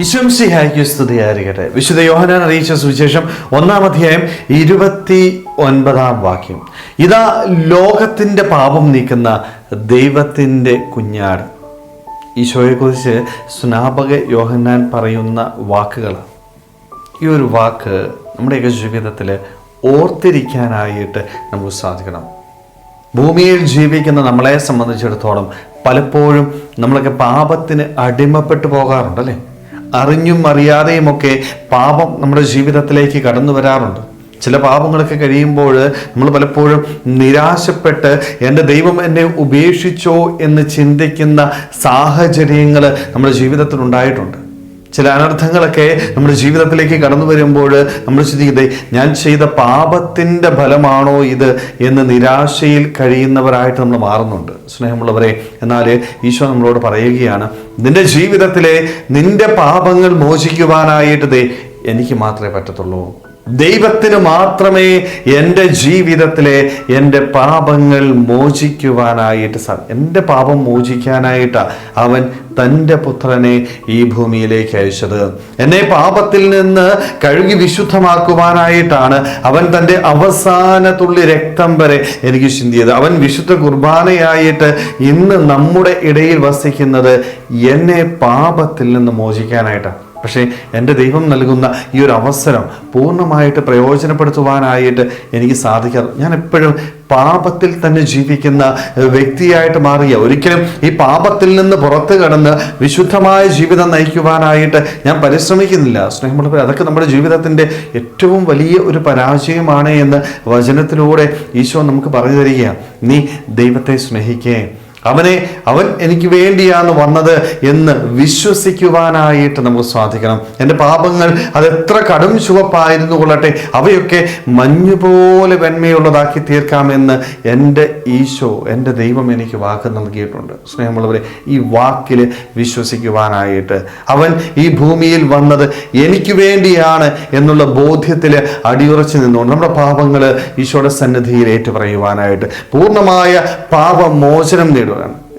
ഇശംസിഹായ്ക്ക് സ്തുതിയായിരിക്കട്ടെ വിശുദ്ധ യോഹനാൻ അറിയിച്ച സുവിശേഷം ഒന്നാം അധ്യായം ഇരുപത്തി ഒൻപതാം വാക്യം. ഇതാ ലോകത്തിന്റെ പാപം നീക്കുന്ന ദൈവത്തിന്റെ കുഞ്ഞാട്. ഈശോയെക്കുറിച്ച് സ്നാപക യോഹന്നാൻ പറയുന്ന വാക്കുകൾ ഈ ഒരു വാക്ക് നമ്മുടെയൊക്കെ ജീവിതത്തിൽ ഓർത്തിരിക്കാനായിട്ട് നമുക്ക് സാധിക്കണം. ഭൂമിയിൽ ജീവിക്കുന്ന നമ്മളെ സംബന്ധിച്ചിടത്തോളം പലപ്പോഴും നമ്മളൊക്കെ പാപത്തിന് അടിമപ്പെട്ടു പോകാറുണ്ട് അല്ലേ അറിഞ്ഞും അറിയാതെയുമൊക്കെ പാപം നമ്മുടെ ജീവിതത്തിലേക്ക് കടന്നു വരാറുണ്ട്. ചില പാപങ്ങളൊക്കെ കഴിയുമ്പോൾ നമ്മൾ പലപ്പോഴും നിരാശപ്പെട്ട് എന്റെ ദൈവം എന്നെ ഉപേക്ഷിച്ചോ എന്ന് ചിന്തിക്കുന്ന സാഹചര്യങ്ങൾ നമ്മുടെ ജീവിതത്തിൽ ഉണ്ടായിട്ടുണ്ട്. ചില അനർത്ഥങ്ങളൊക്കെ നമ്മുടെ ജീവിതത്തിലേക്ക് കടന്നു വരുമ്പോൾ നമ്മൾ ചിന്തിക്കുന്നത് ഞാൻ ചെയ്ത പാപത്തിന്റെ ഫലമാണോ ഇത്? എന്ന് നിരാശയിൽ കഴിയുന്നവരായിട്ട് നമ്മൾ മാറുന്നുണ്ട്. സ്നേഹമുള്ളവരെ എന്നാൽ ഈശോ നമ്മളോട് പറയുകയാണ് നിന്റെ ജീവിതത്തിലെ നിന്റെ പാപങ്ങൾ മോചിക്കുവാനായിട്ട് എനിക്ക് മാത്രമേ പറ്റത്തുള്ളൂ. ദൈവത്തിന് മാത്രമേ എന്റെ ജീവിതത്തിലെ എന്റെ പാപങ്ങൾ മോചിക്കുവാനായിട്ട് എന്റെ പാപം മോചിക്കാനായിട്ട് അവൻ തന്റെ പുത്രനെ ഈ ഭൂമിയിലേക്ക് അയച്ചത്. എന്നെ പാപത്തിൽ നിന്ന് കഴുകി വിശുദ്ധമാക്കുവാനായിട്ടാണ് അവൻ തന്റെ അവസാന തുള്ളി രക്തം വരെ എനിക്ക് ചിന്തിയത്. അവൻ വിശുദ്ധ കുർബാനയായിട്ട് ഇന്ന് നമ്മുടെ ഇടയിൽ വസിക്കുന്നത് എന്നെ പാപത്തിൽ നിന്ന് മോചിക്കാനായിട്ടാണ് പക്ഷേ എന്റെ ദൈവം നൽകുന്ന ഈ ഒരു അവസരം പൂർണമായിട്ട് പ്രയോജനപ്പെടുത്തുവാനായിട്ട് എനിക്ക് സാധിക്കാറ്. ഞാൻ എപ്പോഴും പാപത്തിൽ തന്നെ ജീവിക്കുന്ന വ്യക്തിയായിട്ട് മാറിയ. ഒരിക്കലും ഈ പാപത്തിൽ നിന്ന് പുറത്തു കടന്ന് വിശുദ്ധമായ ജീവിതം നയിക്കുവാനായിട്ട് ഞാൻ പരിശ്രമിക്കുന്നില്ല. സ്നേഹമുള്ളവർ അതൊക്കെ നമ്മുടെ ജീവിതത്തിന്റെ ഏറ്റവും വലിയ ഒരു പരാജയമാണ് എന്ന് വചനത്തിലൂടെ ഈശോ നമുക്ക് പറഞ്ഞു തരികയാണ്. നീ ദൈവത്തെ സ്നേഹിക്കേ. അവനെ അവൻ എനിക്ക് വേണ്ടിയാണ് വന്നത് എന്ന് വിശ്വസിക്കുവാനായിട്ട് നമുക്ക് സാധിക്കണം. എന്റെ പാപങ്ങൾ അതെത്ര കടും ചുവപ്പായിരുന്നു കൊള്ളട്ടെ. അവയൊക്കെ മഞ്ഞുപോലെ വെണ്മയുള്ളതാക്കി തീർക്കാമെന്ന് എന്റെ ഈശോ എന്റെ ദൈവം എനിക്ക് വാക്ക് നൽകിയിട്ടുണ്ട്. സ്നേഹമുള്ളവരെ ഈ വാക്കിൽ വിശ്വസിക്കുവാനായിട്ട് അവൻ ഈ ഭൂമിയിൽ വന്നത് എനിക്ക് വേണ്ടിയാണ് എന്നുള്ള ബോധ്യത്തിൽ അടിയുറച്ച് നിന്നുകൊണ്ട് നമ്മുടെ പാപങ്ങൾ ഈശോയുടെ സന്നിധിയിൽ ഏറ്റുപറയുവാനായിട്ട് പൂർണമായ പാപമോചനം നേടുവാൻ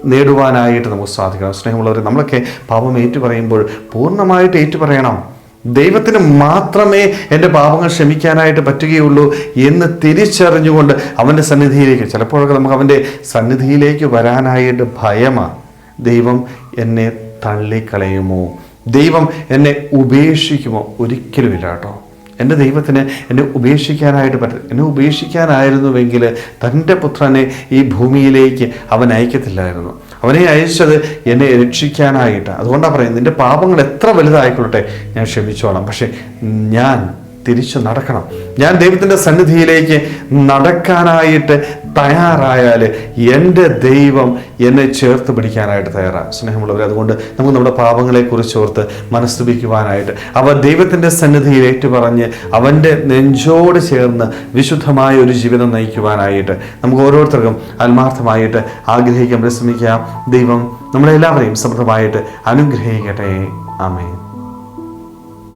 നേടുവാനായിട്ട് നമുക്ക് സാധിക്കണം. സ്നേഹമുള്ളവർ നമ്മളൊക്കെ പാപം ഏറ്റു പറയുമ്പോൾ പൂർണമായിട്ട് ഏറ്റു പറയണം ദൈവത്തിന് മാത്രമേ എന്റെ പാപങ്ങൾ ക്ഷമിക്കാനായിട്ട് പറ്റുകയുള്ളൂ എന്ന് തിരിച്ചറിഞ്ഞുകൊണ്ട് അവന്റെ സന്നിധിയിലേക്ക് ചിലപ്പോഴൊക്കെ നമുക്ക് അവന്റെ സന്നിധിയിലേക്ക് വരാനായിട്ട് ഭയമാണ്. ദൈവം എന്നെ തള്ളിക്കളയുമോ? ദൈവം എന്നെ ഉപേക്ഷിക്കുമോ? ഒരിക്കലുമില്ല കേട്ടോ. എന്റെ ദൈവത്തിന് എന്നെ ഉപേക്ഷിക്കാനായിട്ട് പറ്റും എന്നെ ഉപേക്ഷിക്കാനായിരുന്നുവെങ്കിൽ തന്റെ പുത്രനെ ഈ ഭൂമിയിലേക്ക് അവൻ അയക്കത്തില്ലായിരുന്നു. അവനെ അയച്ചത് എന്നെ രക്ഷിക്കാനായിട്ട്. അതുകൊണ്ടാണ് പറയുന്നത് നിന്റെ പാപങ്ങൾ എത്ര വലുതായിക്കൊള്ളട്ടെ ഞാൻ ക്ഷമിച്ചോളാം. പക്ഷേ ഞാൻ തിരിച്ചു നടക്കണം. ഞാൻ ദൈവത്തിന്റെ സന്നിധിയിലേക്ക് നടക്കാനായിട്ട് തയ്യാറായാൽ എന്റെ ദൈവം എന്നെ ചേർത്ത് പിടിക്കാനായിട്ട് തയ്യാറാണ്. സ്നേഹമുള്ളവർ അതുകൊണ്ട് നമുക്ക് നമ്മുടെ പാപങ്ങളെക്കുറിച്ച് ഓർത്ത് മനസ്തുപിക്കുവാനായിട്ട് അവ ദൈവത്തിന്റെ സന്നിധിയിൽ ഏറ്റുപറഞ്ഞ് അവന്റെ നെഞ്ചോട് ചേർന്ന് വിശുദ്ധമായ ഒരു ജീവിതം നയിക്കുവാനായിട്ട് നമുക്ക് ഓരോരുത്തർക്കും ആത്മാർത്ഥമായിട്ട് ആഗ്രഹിക്കാൻ പരിശ്രമിക്കാം. ദൈവം നമ്മളെല്ലാവരെയും സമൃദ്ധമായിട്ട് അനുഗ്രഹിക്കട്ടെ. ആമേൻ.